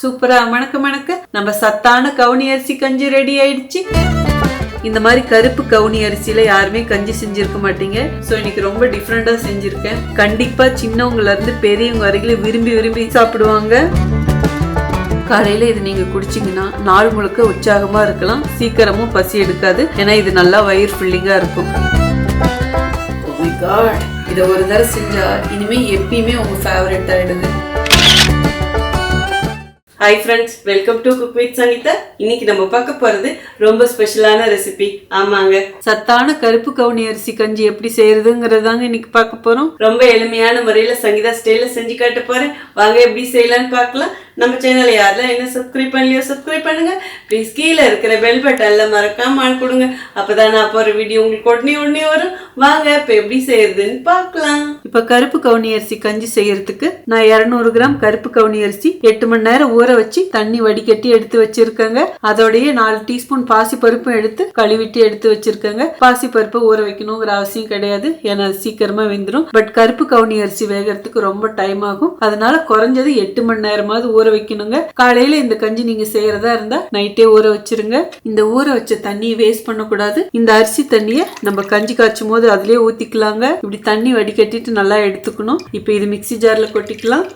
சூப்பரா. மணக்க மணக்க நம்ம சத்தான கவுனி அரிசி கஞ்சி ரெடி ஆயிடுச்சு. இந்த மாதிரி கருப்பு கவுனி அரிசியில யாருமே கஞ்சி செஞ்சிருக்க மாட்டீங்க. ஸோ இன்னைக்கு ரொம்ப டிஃப்ரெண்டா செஞ்சிருக்கேன். கண்டிப்பா சின்னவங்கல இருந்து பெரியவங்க வரைக்கும் விரும்பி விரும்பி சாப்பிடுவாங்க. காலையில இது நீங்க குடிச்சீங்கன்னா நாள் முழுக்க உற்சாகமா இருக்கலாம். சீக்கிரமும் பசி எடுக்காது. ஏன்னா இது நல்லா வயிறு ஃபில்லிங்கா இருக்கும். Oh இதை ஒரு தடவை செஞ்சா இனிமே எப்பயுமே உங்க ஃபேவரட் ஆயிடுது. Hi friends welcome to cook with Sangeetha இன்னைக்கு நம்ம பார்க்க போறது ரொம்ப ஸ்பெஷலான ரெசிபி ஆமாங்க. சத்தான கருப்பு கவுனி அரிசி கஞ்சி எப்படி செய்யறதுங்கிறதாங்க இன்னைக்கு பார்க்க போறோம். ரொம்ப எளிமையான முறையில சங்கீதா ஸ்டைல செஞ்சு காட்ட போறேன். வாங்க எப்படி செய்யலாம்னு பார்க்கலாம். நம்ம சேனலை யாரெல்லாம் என்ன சப்ஸ்கிரைப் பண்ணலையோ சப்ஸ்கிரைப் பண்ணுங்க. ப்ளீஸ் கீழே இருக்கிற பெல் பட்டனில் மறக்காம ஆன் கொடுங்க. அப்பதான் நான் போகிற வீடியோ உங்களுக்கு உடனே உடனே வரும். வாங்க இப்போ எப்படி செய்யறதுன்னு பார்க்கலாம். இப்ப கருப்பு கவுனி அரிசி கஞ்சி செய்யறதுக்கு நான் 200 கிராம் கருப்பு கவுனி அரிசி எட்டு மணி நேரம் ஊற வச்சு தண்ணி வடிகட்டி எடுத்து வச்சிருக்கேங்க. அதோடய நாலு டீஸ்பூன் பாசி பருப்பும் எடுத்து கழுவிட்டு எடுத்து வச்சிருக்கேங்க. பாசி பருப்பு ஊற வைக்கணுங்கிற அவசியம் கிடையாது. ஏன்னா சீக்கிரமா வெந்துடும் பட் கருப்பு கவுனி அரிசி வேகறதுக்கு ரொம்ப டைம் ஆகும். அதனால குறைஞ்சது எட்டு மணி நேரமாவது ஊற வைக்கணுங்க. காலையில இந்த கஞ்சி நீங்க செய்யறதா இருந்தா நைட்டே ஊற வச்சிருங்க. இந்த ஊற வச்ச தண்ணியை வேஸ்ட் பண்ணக்கூடாது. இந்த அரிசி தண்ணியை நம்ம கஞ்சி காய்ச்சும் போது அதுலயே ஊத்திக்கலாங்க. இப்படி தண்ணி வடிகட்டிட்டு நல்லா எடுத்துக்கணும். இப்போ இது மிக்ஸி ஜார்ல கொட்டிக்கலாம்.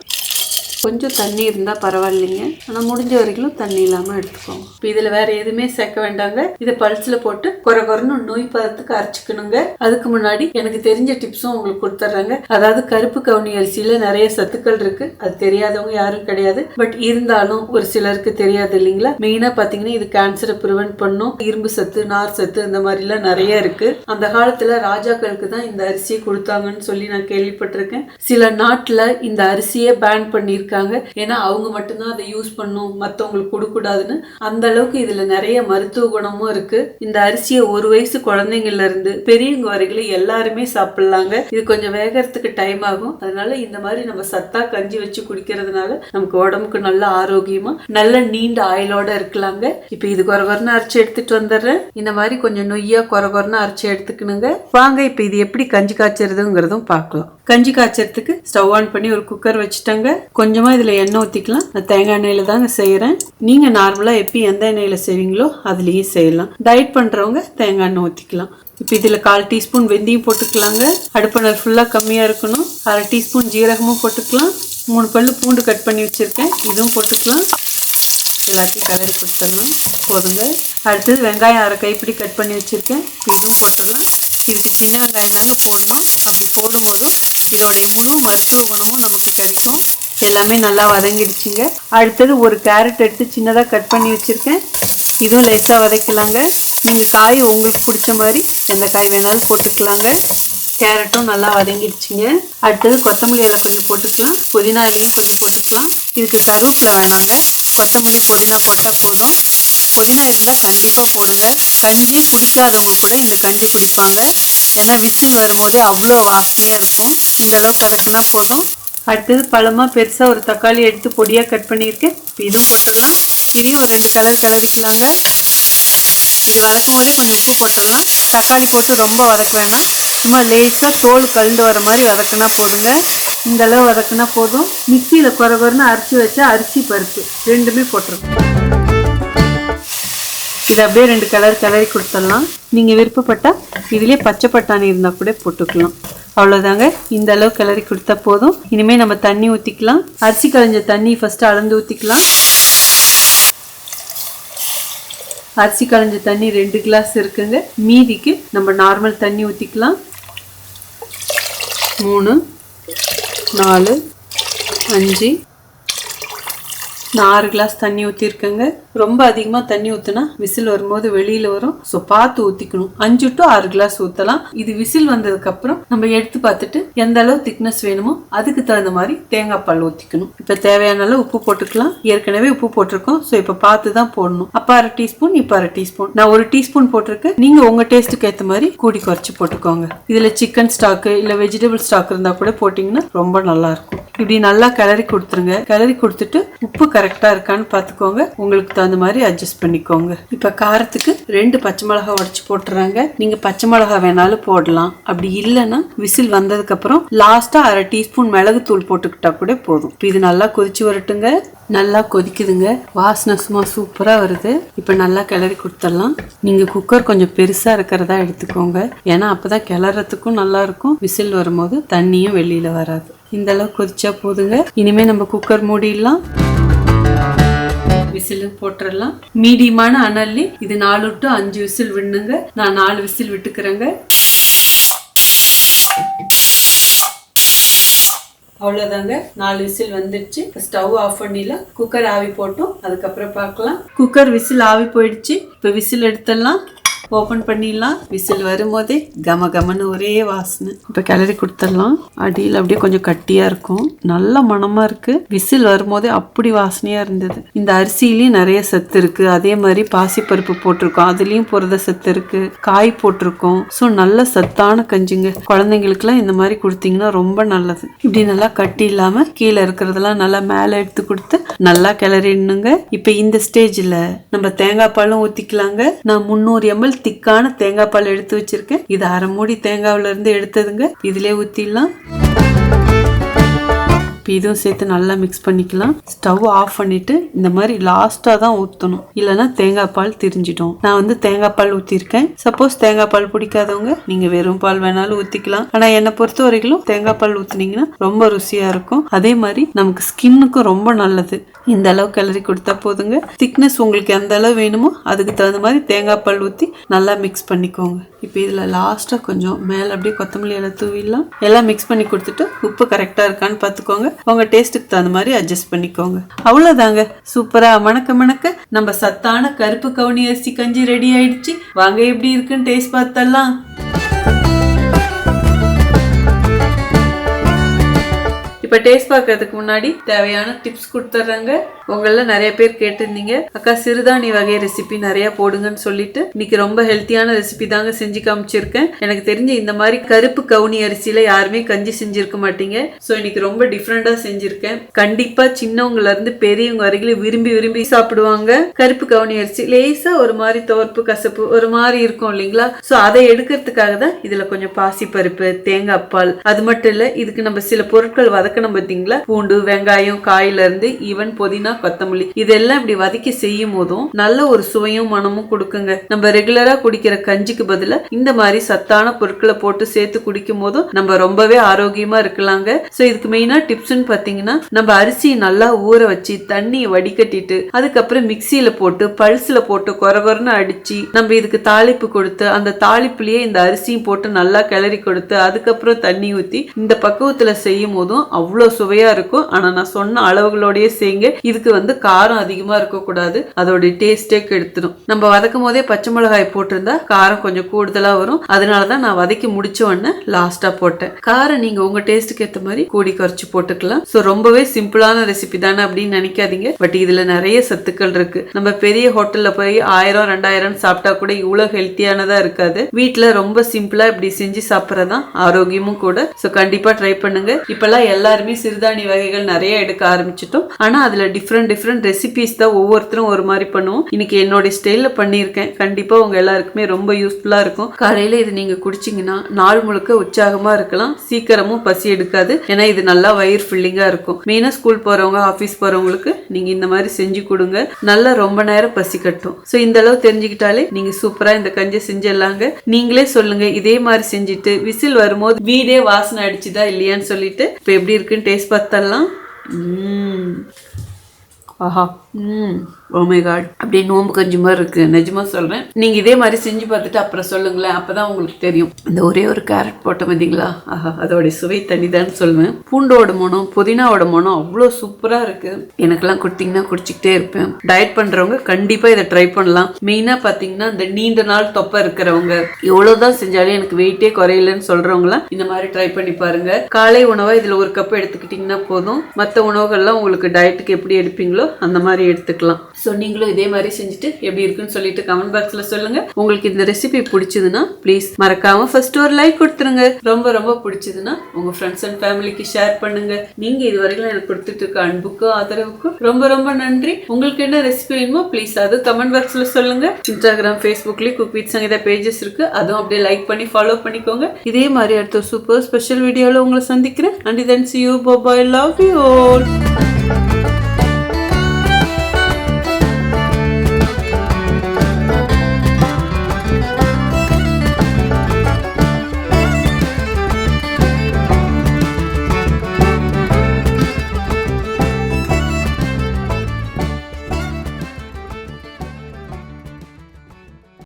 கொஞ்சம் தண்ணி இருந்தால் பரவாயில்லைங்க. ஆனால் முடிஞ்ச வரைக்கும் தண்ணி இல்லாமல் எடுத்துக்கோங்க. இப்போ இதில் வேற எதுவுமே சேர்க்க வேண்டாங்க. இதை பல்ஸில் போட்டு குறை குறைன்னு நோய் பதத்துக்கு அரைச்சிக்கணுங்க. அதுக்கு முன்னாடி எனக்கு தெரிஞ்ச டிப்ஸும் உங்களுக்கு கொடுத்துட்றாங்க. அதாவது கருப்பு கவுனி அரிசியில் நிறைய சத்துக்கள் இருக்கு. அது தெரியாதவங்க யாரும் கிடையாது. பட் இருந்தாலும் ஒரு சிலருக்கு தெரியாது இல்லைங்களா? மெயினாக பார்த்தீங்கன்னா இது கேன்சரை ப்ரிவென்ட் பண்ணும். இரும்பு சத்து நார் சத்து இந்த மாதிரிலாம் நிறைய இருக்கு. அந்த காலத்தில் ராஜாக்களுக்கு தான் இந்த அரிசியை கொடுத்தாங்கன்னு சொல்லி நான் கேள்விப்பட்டிருக்கேன். சில நாட்டில் இந்த அரிசியை பேன் பண்ணியிருக்காங்க. ஏன்னா அவங்க மட்டும்தான் அதை யூஸ் பண்ணும். மற்றவங்களுக்கு கொடுக்கூடாதுன்னு அந்த அளவுக்கு இதுல நிறைய மருத்துவ குணமும் இருக்கு. இந்த அரிசியை ஒரு வயசு குழந்தைங்கள்ல இருந்து பெரியவங்க வரைக்கும் எல்லாருமே சாப்பிடலாங்க. இது கொஞ்சம் வேகறதுக்கு டைம் ஆகும். அதனால இந்த மாதிரி நம்ம சத்தா கஞ்சி வச்சு குடிக்கிறதுனால நமக்கு உடம்புக்கு நல்ல ஆரோக்கியமா நல்ல நீண்ட ஆயுளோட இருக்கலாங்க. இப்போ இது குறவரன்னு அரைச்சி எடுத்துட்டு வந்துடுறேன். இந்த மாதிரி கொஞ்சம் நொய்யா குறவரன்னு அரைச்சி எடுத்துக்கணுங்க. வாங்க இப்போ இது எப்படி கஞ்சி காய்ச்சறதுங்கிறதும் பார்க்கலாம். கஞ்சி காய்ச்சறதுக்கு ஸ்டவ் ஆன் பண்ணி ஒரு குக்கர் வச்சுட்டாங்க. கொஞ்சமா இதுல எண்ணெய் ஊத்திக்கலாம். நான் தேங்காய் எண்ணெயில தாங்க செய்யறேன் நீங்க நார்மலா எப்பி எந்த எண்ணெயில செய்வீங்களோ அதுலயும் செய்யலாம். டயட் பண்றவங்க தேங்காய் எண்ணெய் ஊத்திக்கலாம். இப்போ இதில் கால் டீஸ்பூன் வெந்தயம் போட்டுக்கலாங்க. அடுப்பினர் ஃபுல்லாக கம்மியாக இருக்கணும். அரை டீஸ்பூன் ஜீரகமும் போட்டுக்கலாம். மூணு பல்லு பூண்டு கட் பண்ணி வச்சுருக்கேன். இதுவும் போட்டுக்கலாம். எல்லாத்தையும் கலரி கொடுத்துடலாம். போதுங்க. அடுத்தது வெங்காயம் அரை கைப்பிடி கட் பண்ணி வச்சுருக்கேன். இதுவும் போட்டுடலாம். இதுக்கு சின்ன வெங்காயம் தாங்க போடணும் அப்படி போடும்போது இதோடைய முழு மருத்துவ குணமும் நமக்கு கிடைக்கும். எல்லாமே நல்லா வதங்கிடுச்சுங்க. அடுத்தது ஒரு கேரட் எடுத்து சின்னதாக கட் பண்ணி வச்சுருக்கேன். இதுவும் லேசாக வதக்கலாங்க. நீங்கள் காய் உங்களுக்கு பிடிச்ச மாதிரி எந்த காய் வேணாலும் போட்டுக்கலாங்க. கேரட்டும் நல்லா வதங்கிடுச்சுங்க. அடுத்தது கொத்தமல்லி இலை கொஞ்சம் போட்டுக்கலாம். புதினா இலையும் கொஞ்சம் போட்டுக்கலாம். இதுக்கு கருவேப்பிலை வேணாங்க. கொத்தமல்லி புதினா போட்டால் போதும். புதினா இருந்தால் கண்டிப்பாக போடுங்க. கஞ்சி குடிக்காதவங்க கூட இந்த கஞ்சி குடிப்பாங்க ஏன்னா விசில் வரும்போதே அவ்வளோ வாசனையாக இருக்கும். இந்த அளவுக்கு வதக்குனா போதும் அடுத்தது பழமாக பெருசாக ஒரு தக்காளி எடுத்து பொடியாக கட் பண்ணியிருக்கேன் இப்போ இதுவும் போட்டுடலாம். இதையும் ஒரு ரெண்டு கலர் கலரிக்கலாங்க இது வதக்கும் போதே கொஞ்சம் உப்பு போட்டுடலாம். தக்காளி போட்டு ரொம்ப வதக்க வேணாம். சும்மா லேசாக தோல் கலந்து வர மாதிரி வதக்குனா போதுங்க. இந்த அளவு வதக்குனா போதும். மிக்சியில் குறை குறைன்னு அரைச்சி வச்சா அரிசி பருப்பு. ரெண்டுமே போட்டுருக்கோம் இது அப்படியே ரெண்டு கலர் கிளறி கொடுத்துடலாம். நீங்கள் விருப்பப்பட்டால் இதுலேயே பச்சை பட்டாணி இருந்தால் கூட போட்டுக்கலாம். அவ்வளோதாங்க இந்த அளவு கிளறி கொடுத்தா போதும். இனிமேல் நம்ம தண்ணி ஊற்றிக்கலாம் அரிசி களைஞ்ச தண்ணி ஃபஸ்ட்டு அளந்து ஊற்றிக்கலாம் அரிசி களைஞ்ச தண்ணி ரெண்டு கிளாஸ் இருக்குங்க. மீதிக்கு நம்ம நார்மல் தண்ணி ஊற்றிக்கலாம் மூணு நாலு அஞ்சு நான் ஆறு கிளாஸ் தண்ணி ஊற்றிருக்கேங்க ரொம்ப அதிகமாக தண்ணி ஊற்றினா விசில் வரும்போது வெளியில் வரும். ஸோ பார்த்து ஊற்றிக்கணும் அஞ்சு டு ஆறு கிளாஸ் ஊற்றலாம் இது விசில் வந்ததுக்கப்புறம் நம்ம எடுத்து பார்த்துட்டு எந்த அளவு திக்னஸ் வேணுமோ அதுக்கு தகுந்த மாதிரி தேங்காய் பால் ஊற்றிக்கணும் இப்போ தேவையான அளவு உப்பு போட்டுக்கலாம். ஏற்கனவே உப்பு போட்டிருக்கோம். ஸோ இப்போ பார்த்து தான் போடணும். அப்போ அரை டீஸ்பூன் இப்போ அரை டீஸ்பூன். நான் ஒரு டீஸ்பூன் போட்டிருக்கேன். நீங்கள் உங்கள் டேஸ்ட்டுக்கு ஏற்ற மாதிரி கூடி குறைச்சி போட்டுக்கோங்க. இதில் சிக்கன் ஸ்டாக்கு இல்லை வெஜிடபிள் ஸ்டாக் இருந்தால் கூட போட்டிங்கன்னா ரொம்ப நல்லாயிருக்கும் இப்படி நல்லா கிளறி கொடுத்துருங்க. கிளறி கொடுத்துட்டு உப்பு கரெக்டா இருக்கான்னு பார்த்துக்கோங்க. உங்களுக்கு தகுந்த மாதிரி அட்ஜஸ்ட் பண்ணிக்கோங்க. இப்போ காரத்துக்கு ரெண்டு பச்சை மிளகாய் உடச்சு போட்டுறாங்க. நீங்க பச்சை மிளகாய் வேணாலும் போடலாம். அப்படி இல்லைன்னா விசில் வந்ததுக்கு அப்புறம் லாஸ்டா அரை டீஸ்பூன் மிளகுத்தூள் போட்டுக்கிட்டா கூட போதும். இப்போ இது நல்லா கொதிச்சு வரட்டுங்க. நல்லா கொதிக்குதுங்க. வாசனை சும்மா சூப்பராக வருது. இப்போ நல்லா கிளறி கொடுத்துடலாம். நீங்கள் குக்கர் கொஞ்சம் பெருசாக இருக்கிறதா எடுத்துக்கோங்க. ஏன்னா அப்பதான் கிளறதுக்கும் கிளறத்துக்கும் நல்லாயிருக்கும் விசில் வரும்போது தண்ணியும் வெளியில் வராது. இந்த அளவுக்கு கொதிச்சா போதுங்க. இனிமே நம்ம குக்கர் மூடிடலாம். விசில் போட்டுடலாம் மீடியமான அனல்லி இது நாலு டு அஞ்சு விசில் விடணுங்க. நான் நாலு விசில் விட்டுக்கிறேங்க. அவ்வளோதாங்க நாலு விசில் வந்துடுச்சு. ஸ்டவ் ஆஃப் பண்ணிடலாம். குக்கர் ஆவி போட்டோம். அதுக்கப்புறம் பார்க்கலாம். குக்கர் விசில் ஆவி போயிடுச்சு. இப்போ விசில் எடுத்துடலாம். ஓப்பன் பண்ணிடலாம். விசில் வரும்போதே கம கமன்னு ஒரே வாசனை. இப்போ கிளறி கொடுத்துடலாம். அடியில் அப்படியே கொஞ்சம் கட்டியாக இருக்கும். நல்ல மணமாக இருக்குது விசில் வரும்போதே அப்படி வாசனையாக இருந்தது. இந்த அரிசியிலையும் நிறைய சத்து இருக்குது அதே மாதிரி பாசிப்பருப்பு போட்டிருக்கோம். அதுலேயும் புரத சத்து இருக்குது காய் போட்டிருக்கோம். ஸோ நல்ல சத்தான கஞ்சிங்க. குழந்தைங்களுக்குலாம் இந்த மாதிரி கொடுத்தீங்கன்னா ரொம்ப நல்லது. இப்படி நல்லா கட்டி இல்லாமல் கீழே இருக்கிறதெல்லாம் நல்லா மேலே எடுத்து கொடுத்து நல்லா கிளறிடணுங்க. இப்போ இந்த ஸ்டேஜில் நம்ம தேங்காய் பாலும் ஊற்றிக்கலாங்க நான் முந்நூறு எம்எல் திக்கான தேங்காய் பால் எடுத்து வச்சிருக்கேன். இது அரை மூடி தேங்காவுல இருந்து எடுத்ததுங்க. இதுலயே ஊத்திடலாம். இப்போ இதுவும் சேர்த்து நல்லா மிக்ஸ் பண்ணிக்கலாம். ஸ்டவ் ஆஃப் பண்ணிட்டு இந்த மாதிரி லாஸ்ட்டாக தான் ஊற்றணும் இல்லைன்னா தேங்காய் பால் திரிஞ்சிடும். நான் வந்து தேங்காய் பால் ஊற்றிருக்கேன் சப்போஸ் தேங்காய் பால் பிடிக்காதவங்க நீங்கள் வெறும் பால் வேணாலும் ஊற்றிக்கலாம் ஆனால் என்னை பொறுத்த வரைக்கும் தேங்காய் பால் ஊற்றுனீங்கன்னா ரொம்ப ருசியாக இருக்கும். அதே மாதிரி நமக்கு ஸ்கின்னுக்கும் ரொம்ப நல்லது. இந்த அளவு கிளறி கொடுத்தா போதுங்க. திக்னஸ் உங்களுக்கு எந்த அளவு வேணுமோ அதுக்கு தகுந்த மாதிரி தேங்காய் பால் ஊற்றி நல்லா மிக்ஸ் பண்ணிக்கோங்க. இப்போ இதில் லாஸ்ட்டாக கொஞ்சம் மேலே அப்படியே கொத்தமல்லி இலை தூவிடலாம் எல்லாம் மிக்ஸ் பண்ணி கொடுத்துட்டு உப்பு கரெக்டாக இருக்கான்னு பார்த்துக்கோங்க. உங்கள் டேஸ்ட்டுக்கு தகுந்த மாதிரி அட்ஜஸ்ட் பண்ணிக்கோங்க. அவ்வளோதாங்க சூப்பராக மணக்க மணக்க நம்ம சத்தான கருப்பு கவுனி அரிசி கஞ்சி ரெடி ஆயிடுச்சு. வாங்க எப்படி இருக்குன்னு டேஸ்ட் பார்த்தலாம் இப்போ டேஸ்ட் பார்க்கறதுக்கு முன்னாடி தேவையான டிப்ஸ் கொடுத்துட்றாங்க உங்களில் நிறைய பேர் கேட்டிருந்தீங்க. அக்கா சிறுதானி வகை ரெசிபி நிறைய போடுங்கன்னு சொல்லிட்டு இன்னைக்கு ரொம்ப ஹெல்த்தியான ரெசிபி தாங்க செஞ்சு காமிச்சிருக்கேன். எனக்கு தெரிஞ்ச இந்த மாதிரி கருப்பு கவுனி அரிசியில யாருமே கஞ்சி செஞ்சிருக்க மாட்டீங்க. ஸோ இன்னைக்கு ரொம்ப டிஃப்ரெண்டாக செஞ்சிருக்கேன். கண்டிப்பாக சின்னவங்கல இருந்து பெரியவங்க வரைக்கும் விரும்பி விரும்பி சாப்பிடுவாங்க. கருப்பு கவுனி அரிசி லேசாக ஒரு மாதிரி துவர்ப்பு கசப்பு ஒரு மாதிரி இருக்கும் இல்லைங்களா? ஸோ அதை எடுக்கிறதுக்காக தான் இதில் கொஞ்சம் பாசி பருப்பு தேங்காய் பால். அது மட்டும் இல்லை இதுக்கு நம்ம சில பொருட்கள் வதக்கணும் பார்த்தீங்களா பூண்டு வெங்காயம் காயில இருந்து ஈவன் புதினா கொத்தமல்லி இதெல்லாம் இப்படி வதக்கி செய்யும் போதும் நல்ல ஒரு சுவையும் மனமும் கொடுக்குங்க. நம்ம ரெகுலரா குடிக்கிற கஞ்சிக்கு பதிலா இந்த மாதிரி சத்தான பொருட்களை போட்டு சேர்த்து குடிக்கும் போதும் நம்ம ரொம்பவே ஆரோக்கியமா இருக்கலாங்க. ஸோ இதுக்கு மெயினா டிப்ஸ்ன்னு பார்த்தீங்கன்னா நம்ம அரிசியை நல்லா ஊற வச்சு தண்ணியை வடிகட்டிட்டு அதுக்கப்புறம் மிக்சியில போட்டு பல்ஸ்ல போட்டு கொரகொரன்னு அடிச்சு நம்ம இதுக்கு தாளிப்பு கொடுத்து அந்த தாளிப்புலயே இந்த அரிசியும் போட்டு நல்லா கிளறி கொடுத்து அதுக்கப்புறம் தண்ணி ஊத்தி இந்த பக்குவத்துல செய்யும் போதும் அவ்வளோ அவ்வளோ சுவையாக இருக்கும். ஆனால் நான் சொன்ன அளவுகளோடயே செய்யுங்க இதுக்கு வந்து காரம் அதிகமா இருக்கக்கூடாது. அதோட டேஸ்ட்டே கெடுத்துடும் நம்ம வதக்கும் போதே பச்சை மிளகாய் போட்டிருந்தா காரம் கொஞ்சம் கூடுதலா வரும். அதனாலதான் நான் வதக்கி முடிச்ச உடனே லாஸ்ட்டாக போட்டேன். காரம் நீங்கள் உங்க டேஸ்ட்டுக்கு ஏற்ற மாதிரி கூடி குறைச்சி போட்டுக்கலாம். ஸோ ரொம்பவே சிம்பிளான ரெசிபி தானே அப்படின்னு நினைக்காதீங்க. பட் இதில் நிறைய சத்துக்கள் இருக்கு. நம்ம பெரிய ஹோட்டல்ல போய் ஆயிரம் ரெண்டாயிரம் சாப்பிட்டா கூட இவ்வளோ ஹெல்த்தியானதா இருக்காது. வீட்டில் ரொம்ப சிம்பிளாக இப்படி செஞ்சு சாப்பிட்றதான் ஆரோக்கியமும் கூட. ஸோ கண்டிப்பாக ட்ரை பண்ணுங்க. எல்லா எல்லாருமே சிறுதானிய வகைகள் நிறைய எடுக்க ஆரம்பிச்சிட்டோம். ஆனா அதுல டிஃப்ரெண்ட் டிஃப்ரெண்ட் ரெசிபிஸ் தான் ஒவ்வொருத்தரும் ஒரு மாதிரி பண்ணுவோம். இன்னைக்கு என்னோட ஸ்டைலில் பண்ணியிருக்கேன். கண்டிப்பா உங்க எல்லாருக்குமே ரொம்ப யூஸ்ஃபுல்லா இருக்கும். காலையில இது நீங்க குடிச்சீங்கன்னா நாள் முழுக்க உற்சாகமா இருக்கலாம். சீக்கிரமும் பசி எடுக்காது. ஏன்னா இது நல்லா வயிறு ஃபில்லிங்கா இருக்கும். மெயினா ஸ்கூல் போறவங்க ஆஃபீஸ் போறவங்களுக்கு நீங்க இந்த மாதிரி செஞ்சு கொடுங்க. நல்லா ரொம்ப நேரம் பசி கட்டும் ஸோ இந்த அளவு தெரிஞ்சுக்கிட்டாலே நீங்க சூப்பரா இந்த கஞ்சியை செஞ்சிடலாங்க. நீங்களே சொல்லுங்க இதே மாதிரி செஞ்சுட்டு விசில் வரும்போது வீடே வாசனை அடிச்சுதா இல்லையான்னு சொல்லிட்டு இப்போ எப்படி இருக்குன்னு டேஸ்ட் பார்த்தலாம் ஆஹா. ம். Oh ஓமை காட் அப்படியே நோம்பு கஞ்சி மாதிரி இருக்கு. நிஜமா சொல்றேன். நீங்க இதே மாதிரி செஞ்சு பார்த்துட்டு அப்புறம் சொல்லுங்களேன். அப்பதான் உங்களுக்கு தெரியும். இந்த ஒரே ஒரு கேரட் போட்ட பார்த்தீங்களா ஆஹா அதோட சுவை தனிதான்னு சொல்லுவேன். பூண்டோட மனம் புதினாவோட மனம் அவ்வளோ சூப்பரா இருக்கு. எனக்கெல்லாம் கொடுத்தீங்கன்னா குடிச்சிக்கிட்டே இருப்பேன். டயட் பண்றவங்க கண்டிப்பா இதை ட்ரை பண்ணலாம். மெயினா பாத்தீங்கன்னா இந்த நீண்ட நாள் தொப்பை இருக்கிறவங்க. எவ்வளவுதான் செஞ்சாலும் எனக்கு வெயிட்டே குறையலன்னு சொல்றவங்களாம் இந்த மாதிரி ட்ரை பண்ணி பாருங்க. காலை உணவா இதுல ஒரு கப் எடுத்துக்கிட்டீங்கன்னா போதும். மற்ற உணவுகள்லாம் உங்களுக்கு டயட்டுக்கு எப்படி எடுப்பீங்களோ அந்த மாதிரி மாதிரி எடுத்துக்கலாம். ஸோ நீங்களும் இதே மாதிரி செஞ்சுட்டு எப்படி இருக்குன்னு சொல்லிட்டு கமெண்ட் பாக்ஸில் சொல்லுங்க. உங்களுக்கு இந்த ரெசிபி பிடிச்சதுன்னா ப்ளீஸ் மறக்காம ஃபர்ஸ்ட் ஒரு லைக் கொடுத்துருங்க. ரொம்ப ரொம்ப பிடிச்சதுன்னா உங்கள் ஃப்ரெண்ட்ஸ் அண்ட் ஃபேமிலிக்கு ஷேர் பண்ணுங்க. நீங்கள் இது வரைக்கும் எனக்கு கொடுத்துட்டு இருக்க அன்புக்கும் ஆதரவுக்கும் ரொம்ப ரொம்ப நன்றி. உங்களுக்கு என்ன ரெசிபி வேணுமோ ப்ளீஸ் அது கமெண்ட் பாக்ஸில் சொல்லுங்க. இன்ஸ்டாகிராம் ஃபேஸ்புக்லேயும் குக் வித் சங்கீதா பேஜஸ் இருக்கு. அதுவும் அப்படியே லைக் பண்ணி ஃபாலோ பண்ணிக்கோங்க. இதே மாதிரி அடுத்த சூப்பர் ஸ்பெஷல் வீடியோவில் உங்களை சந்திக்கிறேன். And then see you bye love you all